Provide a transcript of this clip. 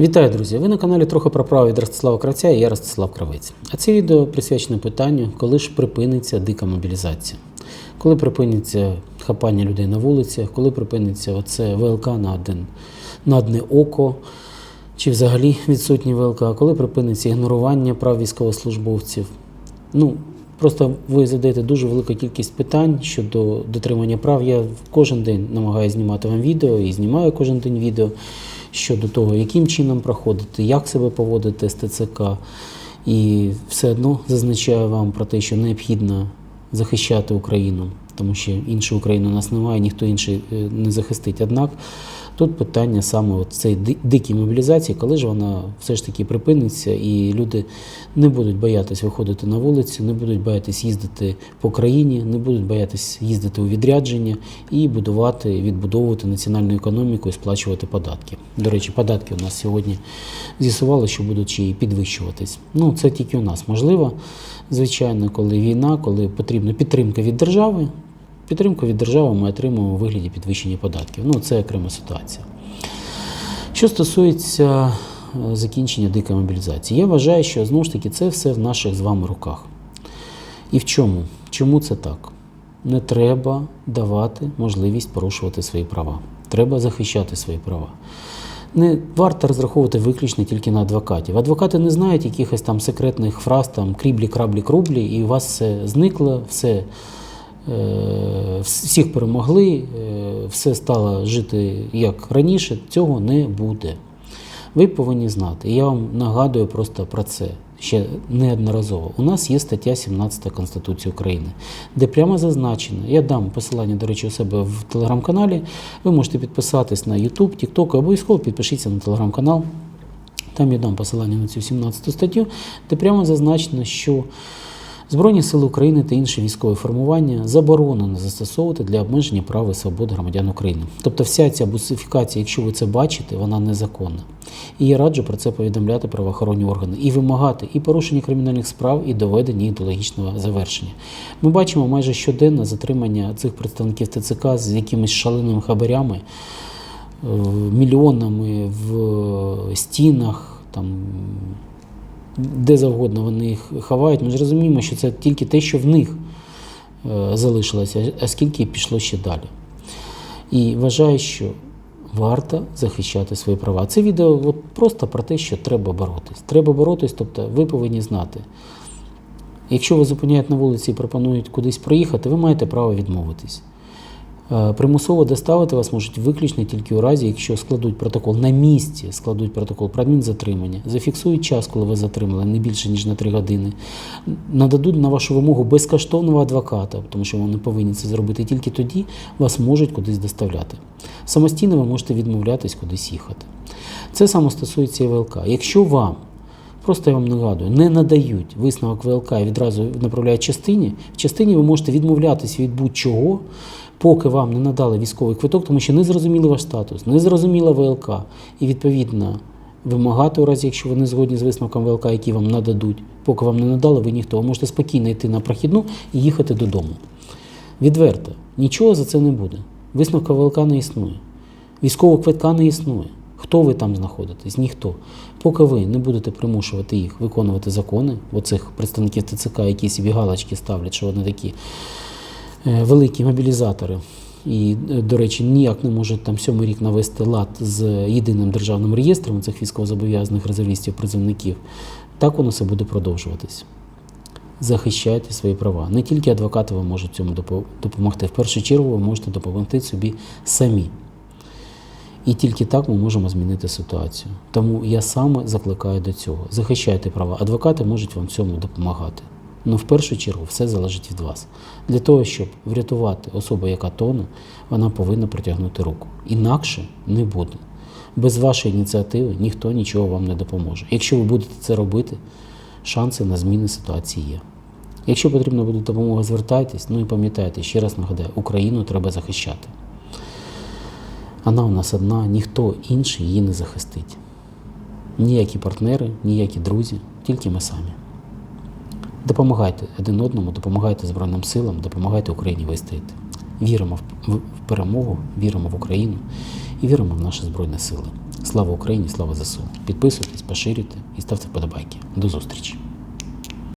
Вітаю, друзі! Ви на каналі трохи про право від Ростислава Кравця і я Ростислав Кравець. А це відео присвячене питанню, коли ж припиниться дика мобілізація, коли припиниться хапання людей на вулицях, коли припиниться оце ВЛК на, один, на одне око, чи взагалі відсутні ВЛК, коли припиниться ігнорування прав військовослужбовців. Ну, Просто ви задаєте дуже велику кількість питань щодо дотримання прав. Я кожен день намагаюся знімати вам відео і знімаю кожен день відео щодо того, яким чином проходити, як себе поводити з ТЦК. І все одно зазначаю вам про те, що необхідно захищати Україну, тому що іншої України у нас немає, ніхто інший е, не захистить. Однак тут питання саме от цієї дикій мобілізації, коли ж вона все ж таки припиниться, і люди не будуть боятись виходити на вулицю, не будуть боятись їздити по країні, не будуть боятись їздити у відрядження і будувати, відбудовувати національну економіку і сплачувати податки. До речі, податки у нас сьогодні з'ясували, що будуть ще й підвищуватись. Ну, це тільки у нас можливо. Звичайно, коли війна, коли потрібна підтримка від держави, підтримку від держави ми отримуємо у вигляді підвищення податків. Ну, це окрема ситуація. Що стосується е, закінчення дикої мобілізації, я вважаю, що знову ж таки це все в наших з вами руках. І в чому? Чому це так? Не треба давати можливість порушувати свої права. Треба захищати свої права. Не варто розраховувати виключно тільки на адвокатів. Адвокати не знають якихось там секретних фраз, там кріблі, краблі, крублі, і у вас все зникло, все, всіх перемогли, е, все стало жити як раніше. Цього не буде. Ви повинні знати. І я вам нагадую просто про це ще неодноразово. У нас є стаття 17 Конституції України, де прямо зазначено, я дам посилання, до речі, у себе в телеграм-каналі. Ви можете підписатись на YouTube, TikTok, обов'язково підпишіться на телеграм-канал. Там я дам посилання на цю 17 статтю, де прямо зазначено, що Збройні сили України та інші військові формування заборонено застосовувати для обмеження прав і свобод громадян України. Тобто вся ця бусифікація, якщо ви це бачите, вона незаконна. І я раджу про це повідомляти правоохоронні органи і вимагати і порушення кримінальних справ, і доведення їх до логічного завершення. Ми бачимо майже щоденне затримання цих представників ТЦК з якимись шаленими хабарями, е, мільйонами в стінах. там де завгодно вони їх ховають. Ми ж розуміємо, що це тільки те, що в них е, залишилося, а скільки пішло ще далі. І вважаю, що варто захищати свої права. Це відео от просто про те, що треба боротись. Треба боротись, тобто ви повинні знати. Якщо ви зупиняють на вулиці і пропонують кудись проїхати, ви маєте право відмовитись. Е, Примусово доставити вас можуть виключно тільки у разі, якщо складуть протокол на місці, складуть протокол про адмінзатримання, зафіксують час, коли ви затримали, не більше ніж на 3 години, нададуть на вашу вимогу безкоштовного адвоката, тому що вони повинні це зробити. Тільки тоді вас можуть кудись доставляти. Самостійно ви можете відмовлятись кудись їхати. Це саме стосується ВЛК. Якщо вам Просто я вам нагадую, не надають висновок ВЛК і відразу направляють частині. В частині ви можете відмовлятися від будь-чого, поки вам не надали військовий квиток, тому що не зрозуміли ваш статус, не зрозуміла ВЛК. І відповідно вимагати у разі, якщо ви не згодні з висновком ВЛК, який вам нададуть, поки вам не надали, ви ніхто. Ви можете спокійно йти на прохідну і їхати додому. Відверто, нічого за це не буде. Висновка ВЛК не існує. Військового квитка не існує. Хто ви там знаходитесь? Ніхто. Поки ви не будете примушувати їх виконувати закони, оцих представників ТЦК, які собі галочки ставлять, що вони такі великі мобілізатори. І, е, до речі, ніяк не можуть там сьомий рік навести лад з єдиним державним реєстром цих військовозобов'язаних резервістів, призовників. Так воно все буде продовжуватись. Захищайте свої права. Не тільки адвокати вам можуть цьому допомогти. В першу чергу ви можете допомогти собі самі. І тільки так ми можемо змінити ситуацію. Тому я саме закликаю до цього. Захищайте права. Адвокати можуть вам цьому допомагати. Ну, в першу чергу, все залежить від вас. Для того, щоб врятувати особу, яка тоне, вона повинна протягнути руку. Інакше не буде. Без вашої ініціативи ніхто нічого вам не допоможе. Якщо ви будете це робити, шанси на зміни ситуації є. Якщо потрібна буде допомога, звертайтесь. Ну і пам'ятайте, ще раз нагадаю, Україну треба захищати. Вона у нас одна, ніхто інший її не захистить. Ніякі партнери, ніякі друзі, тільки ми самі. Допомагайте один одному, допомагайте Збройним силам, допомагайте Україні вистояти. Віримо в, перемогу, віримо в Україну і віримо в наші Збройні сили. Слава Україні, слава ЗСУ! Підписуйтесь, поширюйте і ставте вподобайки. До зустрічі!